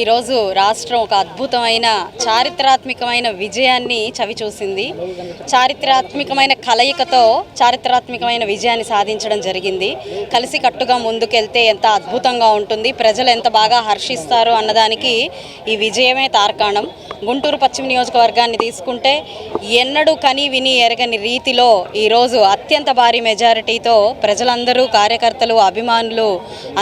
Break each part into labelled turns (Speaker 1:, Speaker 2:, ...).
Speaker 1: ఈరోజు రాష్ట్రం ఒక అద్భుతమైన చారిత్రాత్మకమైన విజయాన్ని చవిచూసింది చారిత్రాత్మకమైన కలయికతో చారిత్రాత్మకమైన విజయాన్ని సాధించడం జరిగింది. కలిసి కట్టుగా ముందుకెళ్తే ఎంత అద్భుతంగా ఉంటుంది ప్రజలు ఎంత బాగా హర్షిస్తారు అన్నదానికి ఈ విజయమే తార్కాణం. గుంటూరు పశ్చిమ నియోజకవర్గాన్ని తీసుకుంటే ఎన్నడూ కని విని ఎరగని రీతిలో ఈరోజు అత్యంత భారీ మెజారిటీతో ప్రజలందరూ కార్యకర్తలు అభిమానులు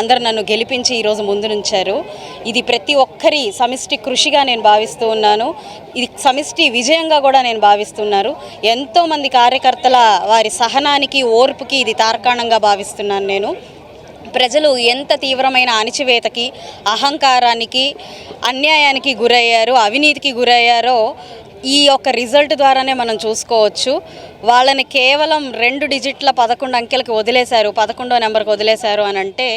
Speaker 1: అందరు నన్ను గెలిపించి ఈరోజు ముందు నుంచారు. ఇది ప్రతి ఒక్కరి సమిష్టి కృషిగా నేను భావిస్తూ ఉన్నాను. ఇది సమిష్టి విజయంగా కూడా నేను భావిస్తున్నారు ఎంతోమంది కార్యకర్తల వారి సహనానికి ఓర్పుకి ఇది తార్కాణంగా భావిస్తున్నాను నేను. ప్రజలు ఎంత తీవ్రమైన అణిచివేతకి అహంకారానికి అన్యాయానికి గురయ్యారు అవినీతికి గురయ్యారో ఈ యొక్క రిజల్ట్ ద్వారానే మనం చూసుకోవచ్చు. వాళ్ళని కేవలం రెండు డిజిట్ల పదకొండు అంకెలకు వదిలేశారు పదకొండో నెంబర్కి వదిలేశారు అని అంటే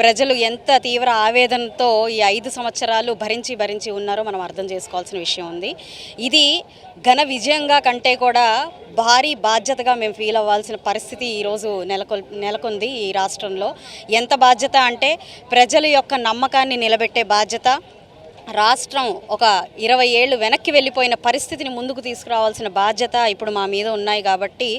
Speaker 1: ప్రజలు ఎంత తీవ్ర ఆవేదనతో ఈ ఐదు సంవత్సరాలు భరించి భరించి ఉన్నారో మనం అర్థం చేసుకోవాల్సిన విషయం ఉంది. ఇది ఘన విజయంగా కంటే కూడా భారీ బాధ్యతగా మేము ఫీల్ అవ్వాల్సిన పరిస్థితి ఈరోజు నెలకొల్ నెలకొంది ఈ రాష్ట్రంలో. ఎంత బాధ్యత అంటే ప్రజల యొక్క నమ్మకాన్ని నిలబెట్టే బాధ్యత రాష్ట్రం ఒక ఇరవై ఏళ్ళు వెనక్కి వెళ్ళిపోయిన పరిస్థితిని ముందుకు తీసుకురావాల్సిన బాధ్యత ఇప్పుడు మా మీద ఉన్నాయి కాబట్టి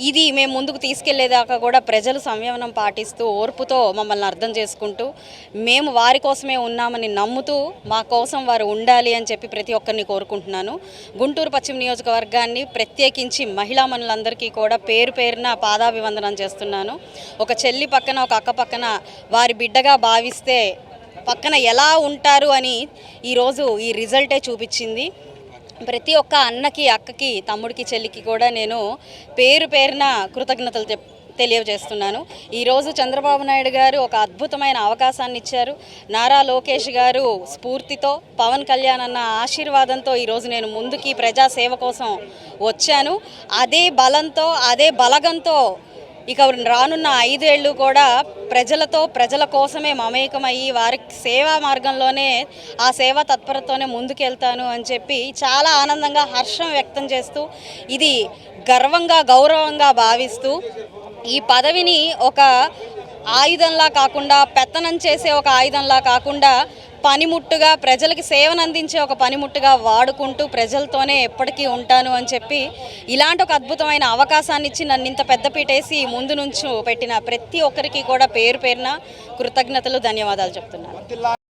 Speaker 1: ఇది మేము ముందుకు తీసుకెళ్ళేదాకా కూడా ప్రజలు సంయమనం పాటిస్తూ ఓర్పుతో మమ్మల్ని అర్థం చేసుకుంటూ మేము వారి కోసమే ఉన్నామని నమ్ముతూ మా కోసం వారు ఉండాలి అని చెప్పి ప్రతి ఒక్కరిని కోరుకుంటున్నాను. గుంటూరు పశ్చిమ నియోజకవర్గాన్ని ప్రత్యేకించి మహిళా మనులందరికీ కూడా పేరు పేరున పాదాభివందనం చేస్తున్నాను. ఒక చెల్లి పక్కన ఒక అక్క పక్కన వారి బిడ్డగా భావిస్తే పక్కన ఎలా ఉంటారు అని ఈరోజు ఈ రిజల్టే చూపించింది. ప్రతి ఒక్క అన్నకి అక్కకి తమ్ముడికి చెల్లికి కూడా నేను పేరు పేరున కృతజ్ఞతలు తె తెలియజేస్తున్నాను. ఈరోజు చంద్రబాబు నాయుడు గారు ఒక అద్భుతమైన అవకాశాన్ని ఇచ్చారు. నారా లోకేష్ గారు స్ఫూర్తితో పవన్ కళ్యాణ్ అన్న ఆశీర్వాదంతో ఈరోజు నేను ముందుకి ప్రజాసేవ కోసం వచ్చాను. అదే బలంతో అదే బలగంతో ఇక రానున్న ఐదేళ్ళు కూడా ప్రజలతో ప్రజల కోసమే మమేకమయ్యి వారి సేవా మార్గంలోనే ఆ సేవా తత్పరతోనే ముందుకెళ్తాను అని చెప్పి చాలా ఆనందంగా హర్షం వ్యక్తం చేస్తూ ఇది గర్వంగా గౌరవంగా భావిస్తూ ఈ పదవిని ఒక ఆయుధంలా కాకుండా పెత్తనం చేసే ఒక ఆయుధంలా కాకుండా పనిముట్టుగా ప్రజలకి సేవను అందించే ఒక పనిముట్టుగా వాడుకుంటూ ప్రజలతోనే ఎప్పటికీ ఉంటాను అని చెప్పి ఇలాంటి ఒక అద్భుతమైన అవకాశాన్ని ఇచ్చి నన్ను ఇంత పెద్దపీటేసి ముందు నుంచి పెట్టిన ప్రతి ఒక్కరికి కూడా పేరు పేరున కృతజ్ఞతలు ధన్యవాదాలు చెప్తున్నాను.